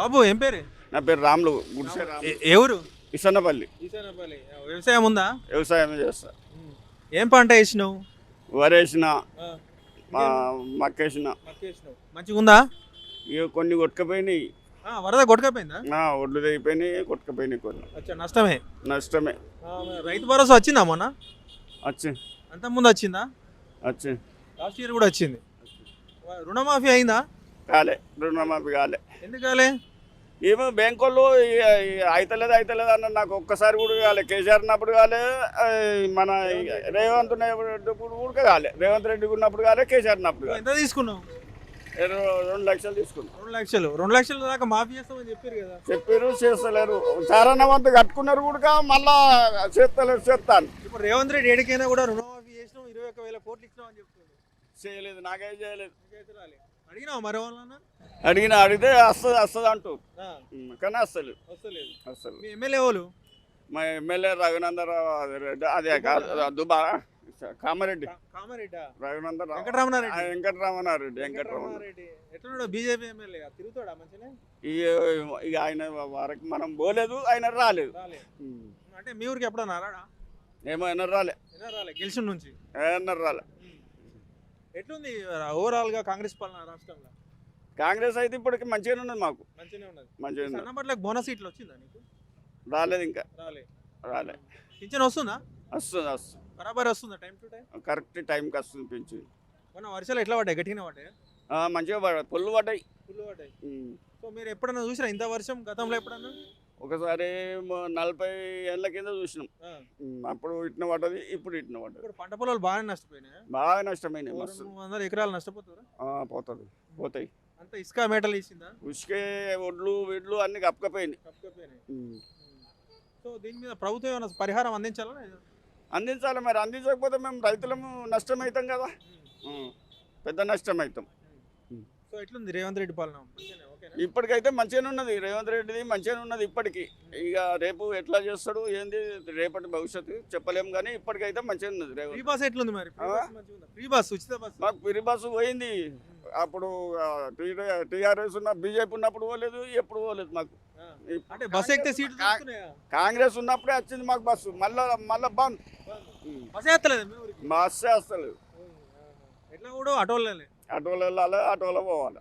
బాబు ఏం పేరు? నా పేరు రాములు గుడిసె రాములు. ఊరు? ఇసన్నపల్లి వ్యవసాయం ఉందా? వ్యవసాయం చేస్తా. ఏం పంట వేసినావు? వరేసిన మా మక్కేసిన. మంచిగా ఉందా ఇక కొన్ని కొట్టుకపోయినాయి. ఆ, వరద కొట్టుకపోయిందా? ఒడ్లు తెగిపోయినాయి కొట్టుకపోయినాయి కొన్ని. అచ్చా నష్టమే. నష్టమే. రైతు భరోసా వచ్చిందా మొన్న? వచ్చి. అంత ముందు వచ్చిందా? వచ్చి. లాస్ట్ ఇయర్ కూడా వచ్చింది. రుణమాఫీ అయిందా? కాలే రుణమాఫీ కాలే. ఎందుకు కాలే? ఏమో బ్యాంక్ వాళ్ళు ఇక అయితలేదు అయితలేదు అన్న నాకు ఒక్కసారి కూడా కాలే. కేసీఆర్ ఉన్నప్పుడు కాలే మన రేవంత్ ఉన్నప్పుడు కూడా కాలే. రేవంత్ రెడ్డి ఉన్నప్పుడు కాలే కేసీఆర్ ఉన్నప్పుడు ఎంత తీసుకున్నావు? రెండు లక్షలు తీసుకున్నాం. రెండు లక్షలు. రెండు లక్షల దాకా మాఫీ చేస్తామని చెప్పారు కదా. చెప్పారు చేస్తలేరు. చారణ వంతు కట్టుకున్నారు కూడా మళ్ళా చేస్తలేరు చేస్తాను. ఇప్పుడు రేవంత్ రెడ్డి ఏడికైనా కూడా రుణమాఫీ చేసినాం ఇరవై ఒక్క వేల కోట్లు ఇచ్చినాం అని చేయలేదు నాకేం చేయలేదు. మరి వాళ్ళన్నా అడిగిన అడిగితే వస్తుంది వస్తుంది అంటూ. కానీ వస్తలేదు. వస్తలేదు. అసలు మీ ఎమ్మెల్యే వాళ్ళు మా ఎమ్మెల్యే రఘునందరావు రెడ్డి అదే దుబా కామారెడ్డి. కామారెడ్డా? రఘునందరావు. వెంకటరమణారెడ్డి. వెంకటరమణారెడ్డి వెంకటరమణ. వెంకటరమణారెడ్డి. ఎట్లున్నాడు బీజేపీ ఎమ్మెల్యే తిరుగుతాడా మంచిగా ఇక ఆయన వరకు మనం పోలేదు ఆయన రాలేదు. అంటే మీ ఊరికి ఎప్పుడన్నా రాడా? ఏమో ఆయన రాలే. ఎలా రాలే. గెలిచిన నుంచి? ఆయన రాలే. ఎట్లుంది ఓవరాల్గా కాంగ్రెస్ పాలన రాష్ట్రంలో? కాంగ్రెస్ అయితే ఇప్పటికి మంచిగానే ఉన్నది మాకు. మంచిగానే ఉన్నది. మంచిగా ఉన్నది. సన్నపట్లకు బోనస్ సీట్లు వచ్చిందా నీకు? రాలేదు ఇంకా. రాలే. రాలే. పింఛన్ వస్తుందా? వస్తుంది వస్తుంది. బరాబర్ వస్తుందా టైం టు టైం? కరెక్ట్ టైంకి వస్తుంది పెంచి మొన్న వర్షాలు ఎట్లా పడ్డాయి? గట్టిగా పడ్డాయి? మంచిగా పడ పుల్లు పడ్డాయి. ఫుల్ పడ్డాయి. సో మీరు ఎప్పుడన్నా చూసినా ఇంత వర్షం గతంలో ఎప్పుడన్నా? ఒకసారి నలభై ఏళ్ళ కింద చూసినాం. అప్పుడు ఇట్న పడ్డది ఇప్పుడు ఇట్న పడ్డది. పంట పొలాలు బాగానే నష్టపోయినాయి? బాగా నష్టమైనాయి మస్తు. మూడు వందల ఎకరాలు నష్టపోతారు? పోతుంది పోతాయి. అంత ఇసుక మేటలు వేసిందా? ఉసుకే ఒడ్లు వీడ్లు అన్ని కప్పకపోయినాయి. సో దీని మీద ప్రభుత్వం ఏమైనా పరిహారం అందించాలా? అందించాలి మరి అందించకపోతే మేము రైతులము నష్టమవుతాం కదా. ఉమ్. పెద్ద నష్టమవుతాం సో ఎట్లుంది రేవంత్ రెడ్డి పాలన? ఇప్పటికైతే మంచిగానే ఉన్నది. రేవంత్ రెడ్డిది మంచిగానే ఉన్నది ఇప్పటికి. ఇక రేపు ఎట్లా చేస్తాడు ఏంది రేపటి భవిష్యత్తు చెప్పలేం కానీ ఇప్పటికైతే మంచిగా ఉన్నది ఫ్రీ రేవంత్ బస్ ఎట్లుంది మరి? ఫ్రీ? బస్? ఫ్రీ బస్ ఉచిత బస్ మాకు పిరి బస్సు పోయింది. అప్పుడు టీఆర్ఎస్ ఉన్న బీజేపీ ఉన్నప్పుడు పోలేదు ఎప్పుడు పోలేదు మాకు. అంటే బస్ ఎక్కితే దొరుకుతున్నాయా? కాంగ్రెస్ ఉన్నప్పుడే వచ్చింది మాకు బస్సు మళ్ళా మళ్ళా బంద్. బస్ వస్తలేదు ఎట్లా కూడా ఆటోలే ఆటోలో వెళ్ళాలి ఆటోలో పోవాలి.